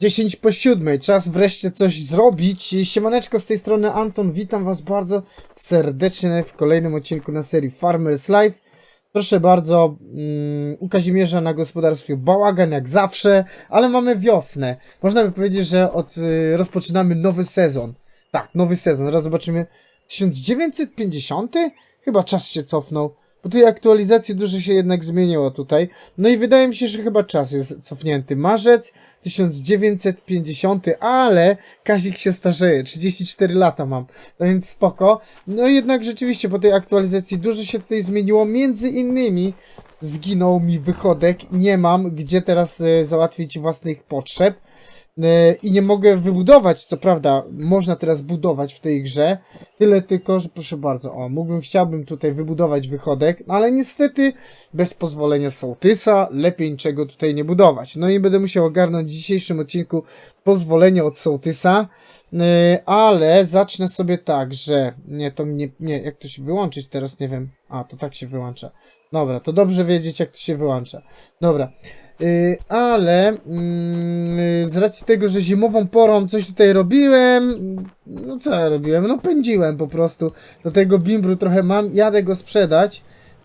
10 po siódmej, czas wreszcie coś zrobić. Siemaneczko, z tej strony Anton, witam was bardzo serdecznie w kolejnym odcinku na serii Farmers Life. Proszę bardzo, mm, u Kazimierza na gospodarstwie bałagan jak zawsze, ale mamy wiosnę. Można by powiedzieć, że od, y, rozpoczynamy nowy sezon. Tak, nowy sezon, teraz zobaczymy. 1950? Chyba czas się cofnął. Po tej aktualizacji dużo się jednak zmieniło tutaj. No i wydaje mi się, że chyba czas jest cofnięty. Marzec 1950, ale Kazik się starzeje, 34 lata mam, no więc spoko. No jednak rzeczywiście po tej aktualizacji dużo się tutaj zmieniło, między innymi zginął mi wychodek, nie mam gdzie teraz e, załatwić własnych potrzeb. E, I nie mogę wybudować, co prawda, można teraz budować w tej grze. Tyle tylko, że proszę bardzo, o, mógłbym, chciałbym tutaj wybudować wychodek, no ale niestety bez pozwolenia sołtysa lepiej niczego tutaj nie budować. No i będę musiał ogarnąć w dzisiejszym odcinku pozwolenie od sołtysa. E, Ale zacznę sobie tak, że nie, to nie, nie, jak to się wyłączyć teraz, nie wiem. A, to tak się wyłącza. Dobra, to dobrze wiedzieć, jak to się wyłącza. Dobra. Yy, ale yy, z racji tego, że zimową porą coś tutaj robiłem, no co ja robiłem? No pędziłem po prostu. Do tego bimbru trochę mam, jadę go sprzedać.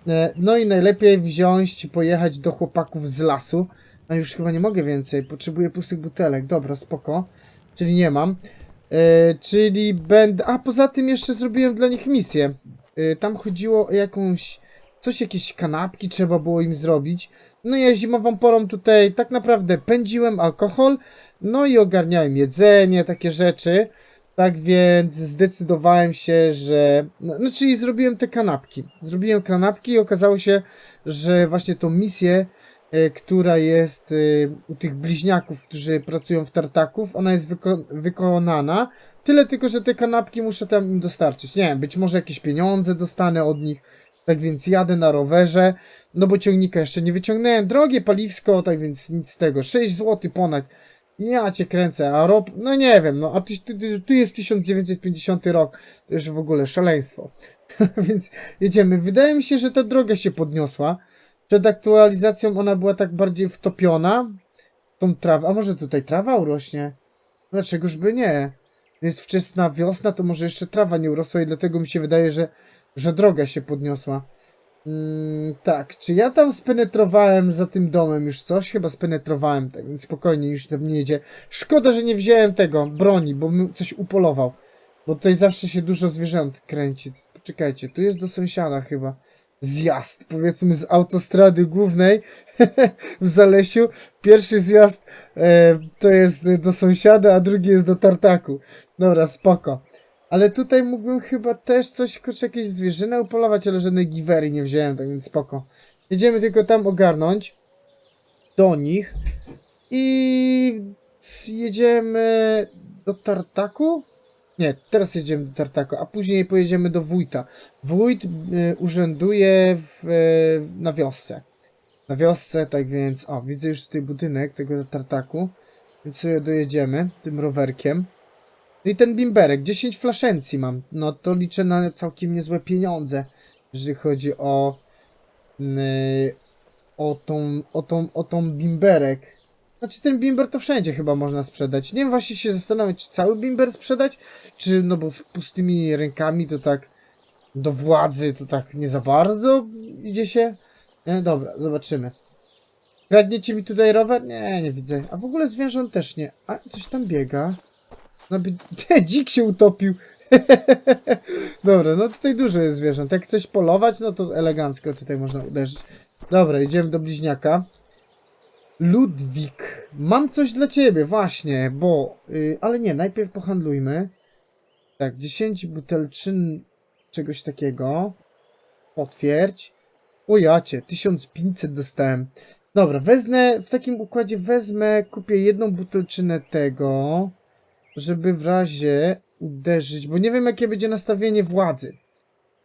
E, No i najlepiej wziąć, pojechać do chłopaków z lasu. A już chyba nie mogę więcej, potrzebuję pustych butelek. Dobra, spoko. Czyli nie mam. E, czyli będę. A poza tym jeszcze zrobiłem dla nich misję. E, tam chodziło o jakąś. Coś, jakieś kanapki trzeba było im zrobić. No ja zimową porą tutaj tak naprawdę pędziłem alkohol, no i ogarniałem jedzenie, takie rzeczy. Tak więc zdecydowałem się, że. No, no czyli zrobiłem te kanapki. Zrobiłem kanapki i okazało się, że właśnie tą misję, e, która jest e, u tych bliźniaków, którzy pracują w tartaków, ona jest wyko- wykonana. Tyle tylko, że te kanapki muszę tam im dostarczyć. Nie wiem, być może jakieś pieniądze dostanę od nich. Tak więc jadę na rowerze, no bo ciągnika jeszcze nie wyciągnąłem. Drogie paliwsko, tak więc nic z tego. 6 zł ponad. Ja cię kręcę, a rob... No nie wiem, no a tu, tu, tu jest 1950 rok. To już w ogóle szaleństwo. więc jedziemy. Wydaje mi się, że ta droga się podniosła. Przed aktualizacją ona była tak bardziej wtopiona. Tą trawę. A może tutaj trawa urośnie? Dlaczegoż by nie? Jest wczesna wiosna, to może jeszcze trawa nie urosła i dlatego mi się wydaje, że że droga się podniosła. Mm, tak, czy ja tam spenetrowałem za tym domem już coś? Chyba spenetrowałem, tak więc spokojnie już tam nie jedzie. Szkoda, że nie wziąłem tego, broni, bo bym coś upolował. Bo tutaj zawsze się dużo zwierząt kręci. Poczekajcie, tu jest do sąsiada chyba. Zjazd, powiedzmy z autostrady głównej w Zalesiu. Pierwszy zjazd e, to jest do sąsiada, a drugi jest do tartaku. Dobra, spoko. Ale tutaj mógłbym chyba też coś, kurczę, jakieś zwierzynę upolować, ale żadnej giwery nie wziąłem, tak więc spoko. Jedziemy tylko tam ogarnąć do nich i jedziemy do Tartaku? Nie, teraz jedziemy do Tartaku, a później pojedziemy do wójta. Wójt y, urzęduje w, y, na wiosce. Na wiosce, tak więc, o, widzę już tutaj budynek tego Tartaku, więc sobie dojedziemy tym rowerkiem. No i ten bimberek, 10 flaszencji mam. No to liczę na całkiem niezłe pieniądze, jeżeli chodzi o yy, o tą, o tą, o tą bimberek. Znaczy ten bimber to wszędzie chyba można sprzedać. Nie wiem właśnie się zastanawiać, czy cały bimber sprzedać, czy no bo z pustymi rękami to tak do władzy to tak nie za bardzo idzie się. Nie, dobra, zobaczymy. Kradniecie mi tutaj rower? Nie, nie widzę. A w ogóle zwierząt też nie. A coś tam biega. No by... dzik się utopił. Dobra, no tutaj dużo jest zwierząt. Jak chcesz polować, no to elegancko tutaj można uderzyć. Dobra, idziemy do bliźniaka. Ludwik, mam coś dla ciebie, właśnie, bo... y, ale nie, najpierw pohandlujmy. Tak, 10 butelczyn czegoś takiego. Potwierdź. O jacie, 1500 dostałem. Dobra, wezmę, w takim układzie wezmę, kupię jedną butelczynę tego żeby w razie uderzyć, bo nie wiem jakie będzie nastawienie władzy.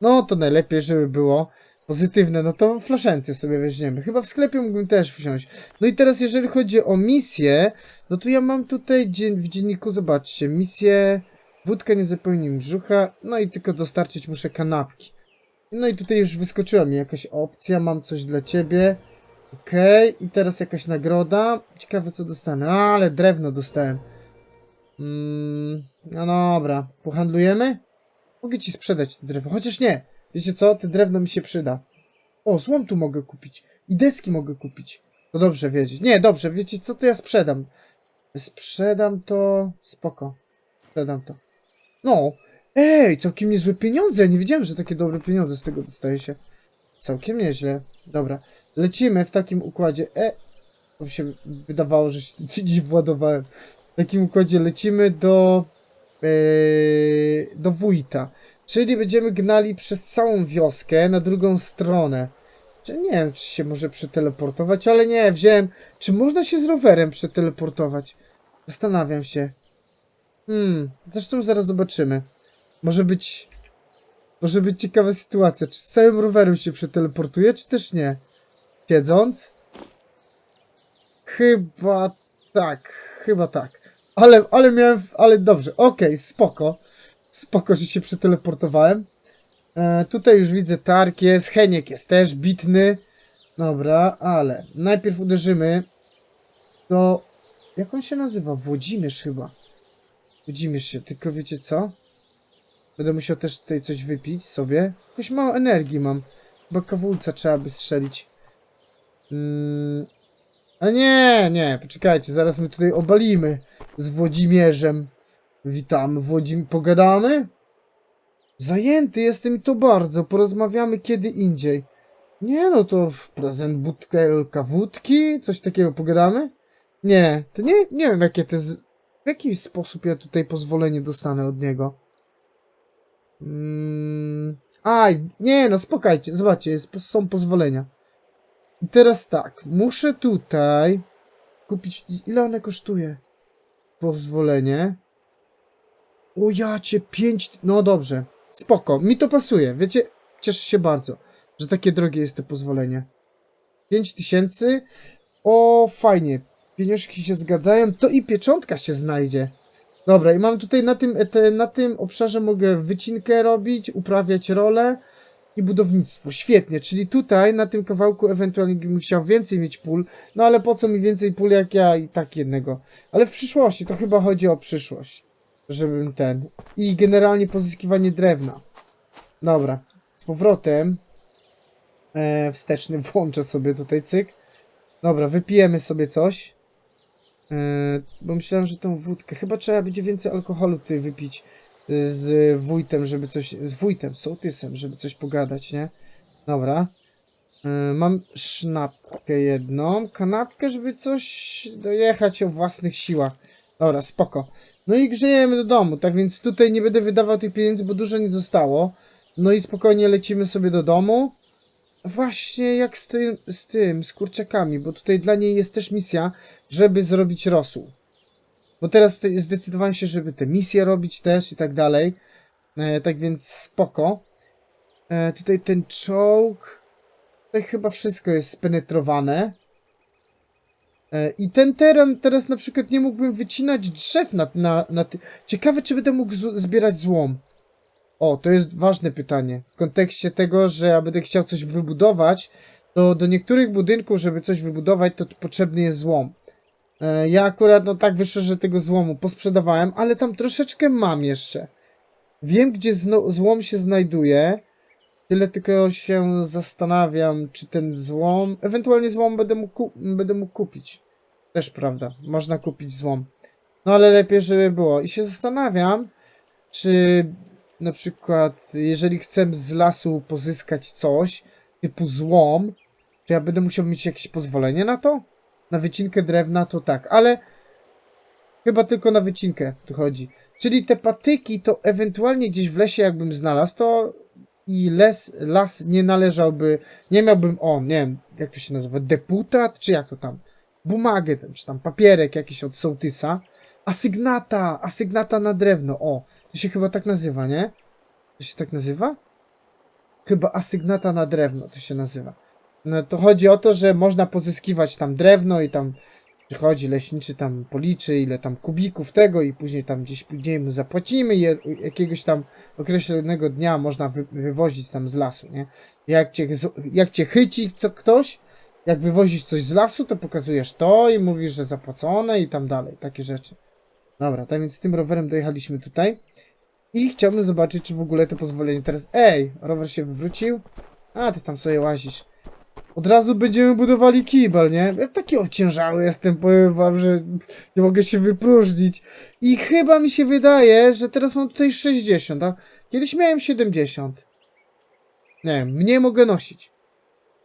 No to najlepiej, żeby było pozytywne, no to flaszencję sobie weźmiemy. Chyba w sklepie mógłbym też wziąć. No i teraz jeżeli chodzi o misję, no to ja mam tutaj w dzienniku, zobaczcie, misję wódka nie zapełni brzucha, no i tylko dostarczyć muszę kanapki. No i tutaj już wyskoczyła mi jakaś opcja, mam coś dla ciebie. Okej, i teraz jakaś nagroda. Ciekawe co dostanę. A, ale drewno dostałem. Mm, no dobra, pohandlujemy? Mogę ci sprzedać te drewno, chociaż nie. Wiecie co, te drewno mi się przyda. O, złom tu mogę kupić. I deski mogę kupić. To dobrze wiedzieć. Nie, dobrze, wiecie co, to ja sprzedam. Sprzedam to... Spoko. Sprzedam to. No. Ej, całkiem niezłe pieniądze. Nie wiedziałem, że takie dobre pieniądze z tego dostaje się. Całkiem nieźle. Dobra. Lecimy w takim układzie. E, to się wydawało, że się gdzieś władowałem. W takim układzie lecimy do e, do wójta. Czyli będziemy gnali przez całą wioskę na drugą stronę. Czy nie wiem, czy się może przeteleportować, ale nie, wziąłem. Czy można się z rowerem przeteleportować? Zastanawiam się. Hmm, zresztą zaraz zobaczymy. Może być. Może być ciekawa sytuacja. Czy z całym rowerem się przeteleportuje, czy też nie? Siedząc? Chyba tak. Chyba tak. Ale, ale miałem. Ale dobrze, okej, spoko. Spoko, że się przeteleportowałem. E, tutaj już widzę targ jest, Heniek jest też bitny. Dobra, ale najpierw uderzymy do... Jak on się nazywa? Włodzimierz chyba. Włodzimierz się, tylko wiecie co? Będę musiał też tutaj coś wypić sobie. Jakoś mało energii mam. Bo kawulca trzeba by strzelić. Mm. A nie, nie, poczekajcie, zaraz my tutaj obalimy z Włodzimierzem. Witamy, Włodzim... Pogadamy? Zajęty jestem i to bardzo. Porozmawiamy kiedy indziej. Nie no, to w prezent butelka wódki? Coś takiego pogadamy? Nie, to nie, nie wiem jakie to jest... W jaki sposób ja tutaj pozwolenie dostanę od niego? Mm, aj, nie no, spokajcie, zobaczcie, jest, są pozwolenia. I teraz tak, muszę tutaj kupić... Ile one kosztuje? Pozwolenie. O ja cię pięć... No dobrze. Spoko. Mi to pasuje. Wiecie, cieszę się bardzo, że takie drogie jest to pozwolenie. 5 tysięcy. O, fajnie. Pieniążki się zgadzają. To i pieczątka się znajdzie. Dobra, i mam tutaj na tym, te, na tym obszarze mogę wycinkę robić, uprawiać rolę i budownictwo. Świetnie, czyli tutaj na tym kawałku ewentualnie bym chciał więcej mieć pól, no ale po co mi więcej pól jak ja i tak jednego. Ale w przyszłości, to chyba chodzi o przyszłość żebym ten. I generalnie pozyskiwanie drewna. Dobra. Z powrotem. E, wsteczny włączę sobie tutaj cyk. Dobra, wypijemy sobie coś. E, bo myślałem, że tą wódkę. Chyba trzeba będzie więcej alkoholu tutaj wypić z wójtem, żeby coś. Z wójtem, sołtysem, żeby coś pogadać, nie? Dobra. E, mam sznapkę jedną. Kanapkę, żeby coś dojechać o własnych siłach. Dobra, spoko. No i grzejemy do domu, tak więc tutaj nie będę wydawał tych pieniędzy, bo dużo nie zostało. No i spokojnie lecimy sobie do domu. Właśnie jak z tym, z tym, z kurczakami, bo tutaj dla niej jest też misja, żeby zrobić rosół. Bo teraz te- zdecydowałem się, żeby te misje robić też i tak dalej. E, tak więc spoko. E, tutaj ten czołg. Tutaj chyba wszystko jest spenetrowane. E, I ten teren teraz na przykład nie mógłbym wycinać drzew na, na, na. Ciekawe, czy będę mógł zbierać złom. O, to jest ważne pytanie. W kontekście tego, że ja będę chciał coś wybudować, to do niektórych budynków, żeby coś wybudować, to potrzebny jest złom. E, ja akurat, no tak wyszło, że tego złomu posprzedawałem, ale tam troszeczkę mam jeszcze. Wiem, gdzie złom się znajduje. Tyle tylko się zastanawiam, czy ten złom. Ewentualnie złom będę mógł, będę mógł kupić. Też prawda, można kupić złom. No ale lepiej, żeby było. I się zastanawiam, czy na przykład, jeżeli chcę z lasu pozyskać coś, typu złom, czy ja będę musiał mieć jakieś pozwolenie na to? Na wycinkę drewna to tak, ale chyba tylko na wycinkę tu chodzi. Czyli te patyki to ewentualnie gdzieś w lesie jakbym znalazł, to i les, las nie należałby, nie miałbym, o, nie wiem, jak to się nazywa, deputat, czy jak to tam, bumagę, czy tam papierek jakiś od sołtysa, asygnata, asygnata na drewno, o, to się chyba tak nazywa, nie? To się tak nazywa? Chyba asygnata na drewno to się nazywa. No to chodzi o to, że można pozyskiwać tam drewno i tam przychodzi leśniczy tam policzy ile tam kubików tego i później tam gdzieś później mu zapłacimy i jakiegoś tam określonego dnia można wy, wywozić tam z lasu, nie? Jak cię, z- jak cię chyci co ktoś, jak wywozić coś z lasu, to pokazujesz to i mówisz, że zapłacone i tam dalej, takie rzeczy. Dobra, tak więc tym rowerem dojechaliśmy tutaj. I chciałbym zobaczyć, czy w ogóle to pozwolenie teraz... Ej, rower się wywrócił? A, ty tam sobie łazisz. Od razu będziemy budowali kibel, nie? Ja taki ociężały jestem, powiem wam, że nie mogę się wypróżnić. I chyba mi się wydaje, że teraz mam tutaj 60, a kiedyś miałem 70. Nie wiem, mnie mogę nosić.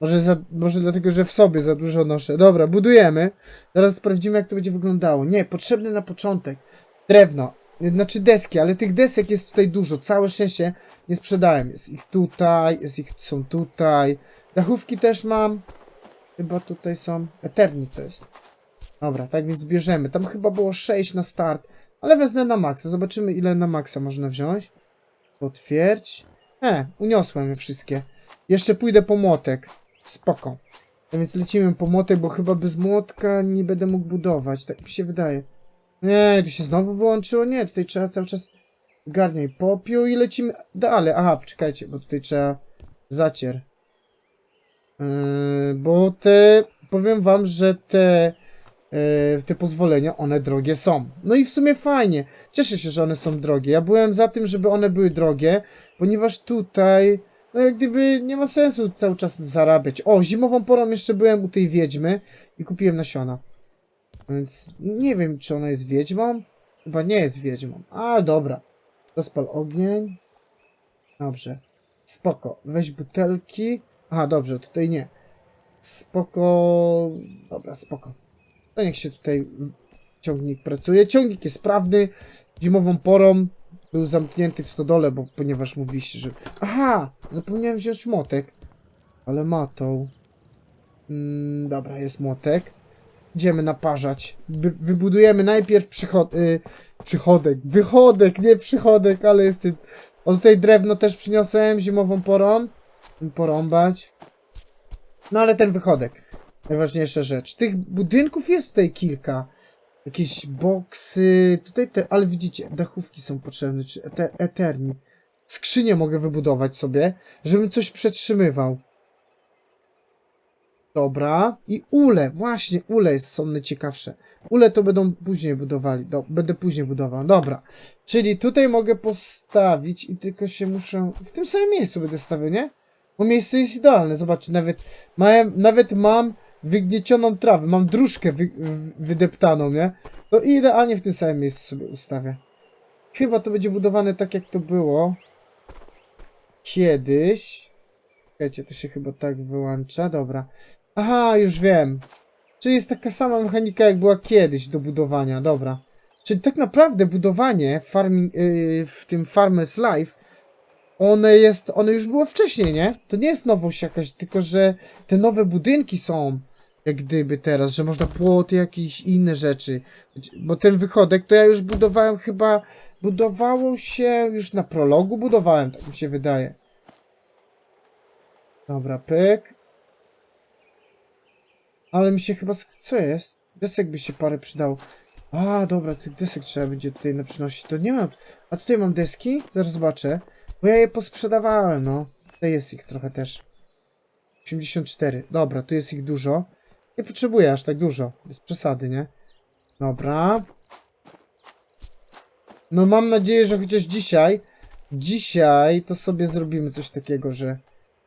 Może, za, może dlatego, że w sobie za dużo noszę. Dobra, budujemy. Zaraz sprawdzimy, jak to będzie wyglądało. Nie, potrzebne na początek. Drewno. Znaczy deski, ale tych desek jest tutaj dużo. Całe szczęście nie sprzedałem. Jest ich tutaj, jest ich są tutaj. Dachówki też mam. Chyba tutaj są. Eternit to jest. Dobra, tak więc bierzemy. Tam chyba było 6 na start. Ale wezmę na maksa. Zobaczymy, ile na maksa można wziąć. Potwierdź. E, uniosłem je wszystkie. Jeszcze pójdę po młotek. Spoko. A więc lecimy po młotek, bo chyba bez młotka nie będę mógł budować. Tak mi się wydaje. Nie, tu się znowu wyłączyło? Nie, tutaj trzeba cały czas garniaj popiół i lecimy dalej. Aha, czekajcie, bo tutaj trzeba zacier. Yy, bo te, powiem wam, że te, yy, te pozwolenia, one drogie są. No i w sumie fajnie. Cieszę się, że one są drogie. Ja byłem za tym, żeby one były drogie, ponieważ tutaj, no jak gdyby nie ma sensu cały czas zarabiać. O, zimową porą jeszcze byłem u tej wiedźmy i kupiłem nasiona. Więc nie wiem, czy ona jest wiedźmą. Chyba nie jest wiedźmą. A, dobra. Rozpal ogień. Dobrze. Spoko. Weź butelki. Aha, dobrze, tutaj nie. Spoko. Dobra, spoko. To niech się tutaj ciągnik pracuje. Ciągnik jest sprawny. Zimową porą był zamknięty w stodole, bo ponieważ mówiliście, że... Aha! Zapomniałem wziąć młotek. Ale matą. Mm, dobra, jest młotek. Idziemy naparzać. By, wybudujemy najpierw przychod... Y, przychodek. Wychodek, nie przychodek, ale jest. O tutaj drewno też przyniosłem zimową porą. Porąbać. No ale ten wychodek. Najważniejsza rzecz. Tych budynków jest tutaj kilka. Jakieś boksy. Tutaj te, ale widzicie, dachówki są potrzebne. Czy te eterni. Skrzynię mogę wybudować sobie, żebym coś przetrzymywał. Dobra. I ule, właśnie, ule są najciekawsze. Ule to będą później budowali. Do, będę później budował. Dobra. Czyli tutaj mogę postawić i tylko się muszę. W tym samym miejscu będę stawiał, nie? Bo miejsce jest idealne. Zobaczcie, nawet, małem, nawet mam wygniecioną trawę. Mam dróżkę wy, wydeptaną, nie? To idealnie w tym samym miejscu sobie ustawię. Chyba to będzie budowane tak, jak to było kiedyś. Czekajcie, to się chyba tak wyłącza. Dobra. Aha, już wiem. Czyli jest taka sama mechanika, jak była kiedyś do budowania. Dobra. Czyli tak naprawdę budowanie farming, yy, w tym Farmers Life, one jest, one już było wcześniej, nie? To nie jest nowość jakaś, tylko że te nowe budynki są, jak gdyby teraz, że można płoty, jakieś inne rzeczy. Bo ten wychodek to ja już budowałem chyba, budowało się już na prologu, budowałem, tak mi się wydaje. Dobra, pyk. Ale mi się chyba, co jest? Desek by się parę przydało. A, dobra, tych desek trzeba będzie tutaj na przynosić. To nie mam. A tutaj mam deski? Zaraz zobaczę. Bo ja je posprzedawałem, no. Tutaj jest ich trochę też. 84. Dobra, tu jest ich dużo. Nie potrzebuję aż tak dużo. Bez przesady, nie? Dobra. No mam nadzieję, że chociaż dzisiaj, dzisiaj to sobie zrobimy coś takiego, że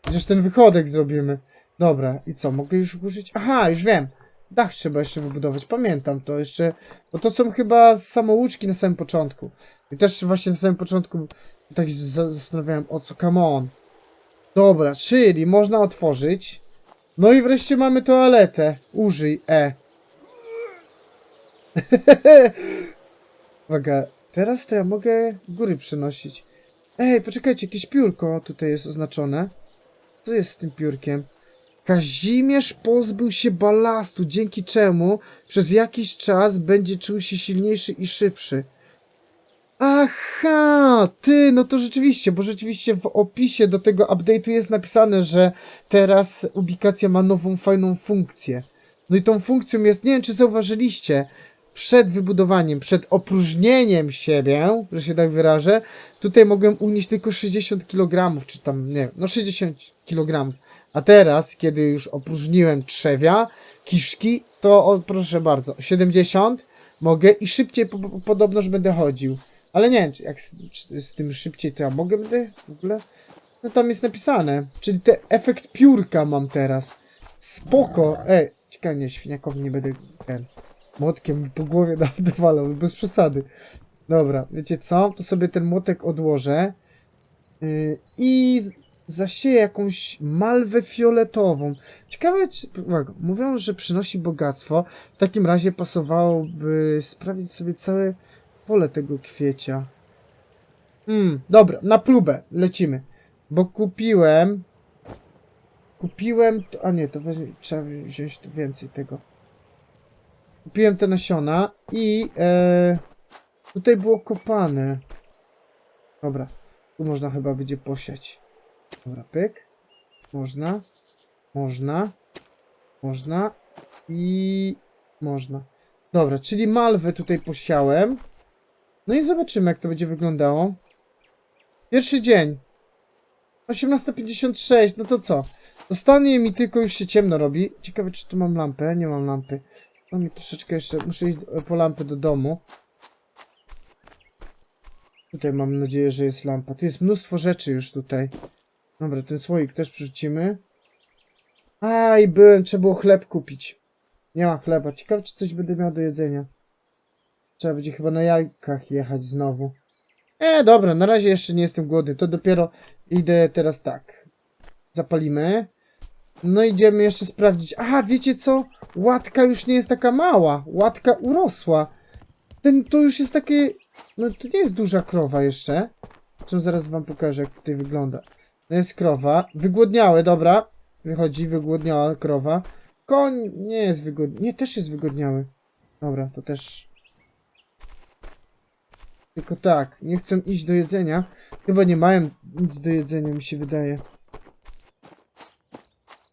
chociaż ten wychodek zrobimy. Dobra, i co, mogę już użyć? Aha, już wiem. Dach trzeba jeszcze wybudować, pamiętam to jeszcze, bo to są chyba samouczki na samym początku. I też właśnie na samym początku tak się za- zastanawiałem, o co, come on. Dobra, czyli można otworzyć. No i wreszcie mamy toaletę. Użyj E. Uwaga, teraz to ja mogę góry przenosić. Ej, poczekajcie, jakieś piórko tutaj jest oznaczone. Co jest z tym piórkiem? Kazimierz pozbył się balastu, dzięki czemu przez jakiś czas będzie czuł się silniejszy i szybszy. Aha, ty, no to rzeczywiście, bo rzeczywiście w opisie do tego update'u jest napisane, że teraz ubikacja ma nową, fajną funkcję. No i tą funkcją jest, nie wiem czy zauważyliście, przed wybudowaniem, przed opróżnieniem siebie, że się tak wyrażę, tutaj mogłem unieść tylko 60 kg, czy tam, nie wiem, no 60 kg. A teraz, kiedy już opróżniłem trzewia, kiszki, to o, proszę bardzo, 70 mogę i szybciej po, po, podobnoż będę chodził. Ale nie wiem, jak z, czy z tym szybciej to ja mogę będę w ogóle? No tam jest napisane, czyli te efekt piórka mam teraz. Spoko. Ej, ciekawe, nie, świniakowi nie będę ten młotkiem po głowie dawalał, bez przesady. Dobra, wiecie co? To sobie ten młotek odłożę yy, i zasieję jakąś malwę fioletową. Ciekawe, czy... Mówią, że przynosi bogactwo. W takim razie pasowałoby sprawić sobie całe pole tego kwiecia. Hmm, dobra, na próbę lecimy. Bo kupiłem... Kupiłem... A nie, to weź, trzeba wziąć więcej tego. Kupiłem te nasiona i... E, tutaj było kopane. Dobra, tu można chyba będzie posiać. Dobra, pyk. Można. Można. Można. I... Można. Dobra, czyli malwę tutaj posiałem. No i zobaczymy, jak to będzie wyglądało. Pierwszy dzień. 18.56, no to co? Zostanie mi tylko już się ciemno robi. Ciekawe, czy tu mam lampę. Nie mam lampy. To mi troszeczkę jeszcze... Muszę iść e, po lampę do domu. Tutaj mam nadzieję, że jest lampa. Tu jest mnóstwo rzeczy już tutaj. Dobra, ten słoik też przerzucimy. A i byłem, trzeba było chleb kupić. Nie ma chleba. Ciekawe, czy coś będę miał do jedzenia. Trzeba będzie chyba na jajkach jechać znowu. E, dobra, na razie jeszcze nie jestem głodny. To dopiero idę teraz tak. Zapalimy. No idziemy jeszcze sprawdzić. Aha, wiecie co? Łatka już nie jest taka mała. Łatka urosła. Ten to już jest takie. No to nie jest duża krowa jeszcze. Czym zaraz wam pokażę, jak tutaj wygląda. To jest krowa. Wygłodniałe, dobra. Wychodzi, wygłodniała krowa. Koń nie jest wygodny. Nie, też jest wygodniały. Dobra, to też. Tylko tak, nie chcę iść do jedzenia. Chyba nie mają nic do jedzenia, mi się wydaje.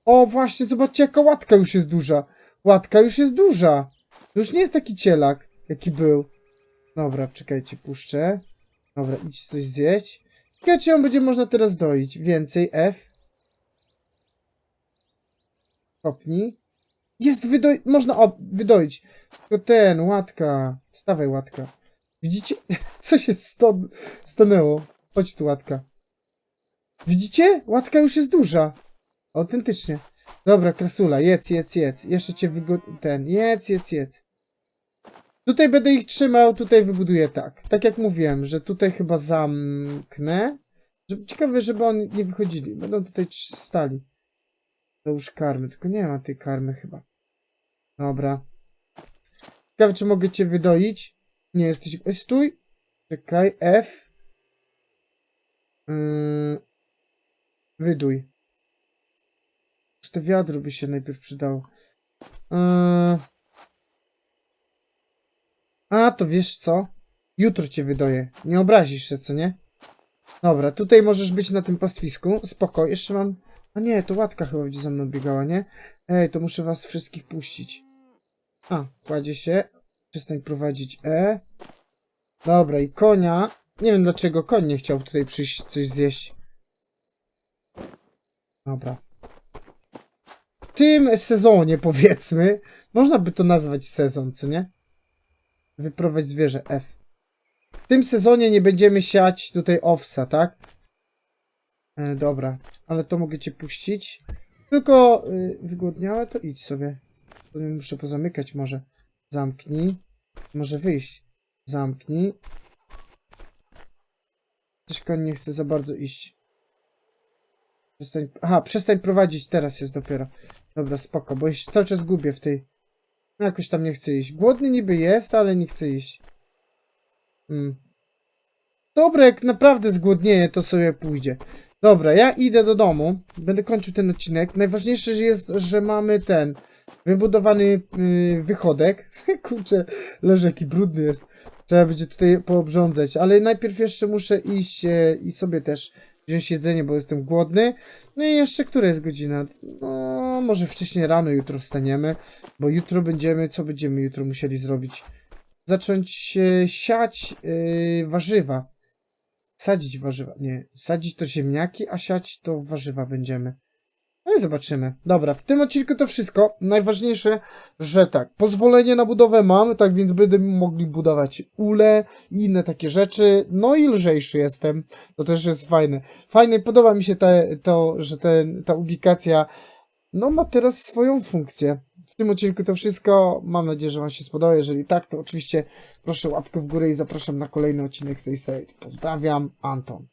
O, właśnie, zobaczcie, jaka łatka już jest duża. Łatka już jest duża. To już nie jest taki cielak, jaki był. Dobra, czekajcie, puszczę. Dobra, idź coś zjeść. Ciekawe, czy ją będzie można teraz doić. Więcej, F. Kopnij. Jest wydoi... Można o, wydoić. To ten, łatka. Wstawaj, łatka. Widzicie? Co się sto... stanęło? Chodź tu, łatka. Widzicie? Łatka już jest duża. Autentycznie. Dobra, krasula, jedz, jedz, jedz. Jeszcze cię wygod... ten, jedz, jedz, jedz. Tutaj będę ich trzymał, tutaj wybuduję tak. Tak jak mówiłem, że tutaj chyba zamknę. Ciekawe, żeby oni nie wychodzili. Będą tutaj stali. Załóż karmy, tylko nie ma tej karmy chyba. Dobra. Ciekawe, czy mogę cię wydoić? Nie jesteś... Stój! Czekaj, F. Yy... Wyduj. To wiadro by się najpierw przydało. Yy... A, to wiesz co? Jutro cię wydoję. Nie obrazisz się, co nie? Dobra, tutaj możesz być na tym pastwisku. Spoko, jeszcze mam... A nie, to łatka chyba będzie za mną biegała, nie? Ej, to muszę was wszystkich puścić. A, kładzie się. Przestań prowadzić E. Dobra, i konia. Nie wiem dlaczego koń nie chciał tutaj przyjść coś zjeść. Dobra. W tym sezonie, powiedzmy, można by to nazwać sezon, co nie? Wyprowadź zwierzę F. W tym sezonie nie będziemy siać tutaj owsa, tak? E, dobra, ale to mogę cię puścić. Tylko y, wygłodniałe, to idź sobie. To muszę pozamykać może. Zamknij. Może wyjść. Zamknij. Coś koń nie chce za bardzo iść. Przestań... Aha, przestań prowadzić, teraz jest dopiero. Dobra, spoko, bo się cały czas gubię w tej... No jakoś tam nie chce iść. Głodny niby jest, ale nie chce iść. Hmm. Dobra, jak naprawdę zgłodnieje, to sobie pójdzie. Dobra, ja idę do domu. Będę kończył ten odcinek. Najważniejsze jest, że mamy ten wybudowany yy, wychodek. Kurczę, leży jaki brudny jest. Trzeba będzie tutaj poobrządzać. Ale najpierw jeszcze muszę iść e, i sobie też wziąć jedzenie, bo jestem głodny. No i jeszcze, która jest godzina? No, może wcześniej rano jutro wstaniemy, bo jutro będziemy, co będziemy jutro musieli zrobić? Zacząć siać e, warzywa. Sadzić warzywa. Nie, sadzić to ziemniaki, a siać to warzywa będziemy. No i zobaczymy. Dobra, w tym odcinku to wszystko. Najważniejsze, że tak, pozwolenie na budowę mam, tak więc będziemy mogli budować ule i inne takie rzeczy. No i lżejszy jestem. To też jest fajne. Fajne, podoba mi się te, to, że ta ubikacja no ma teraz swoją funkcję. W tym odcinku to wszystko. Mam nadzieję, że Wam się spodoba. Jeżeli tak, to oczywiście proszę łapkę w górę i zapraszam na kolejny odcinek z tej serii. Pozdrawiam, Anton.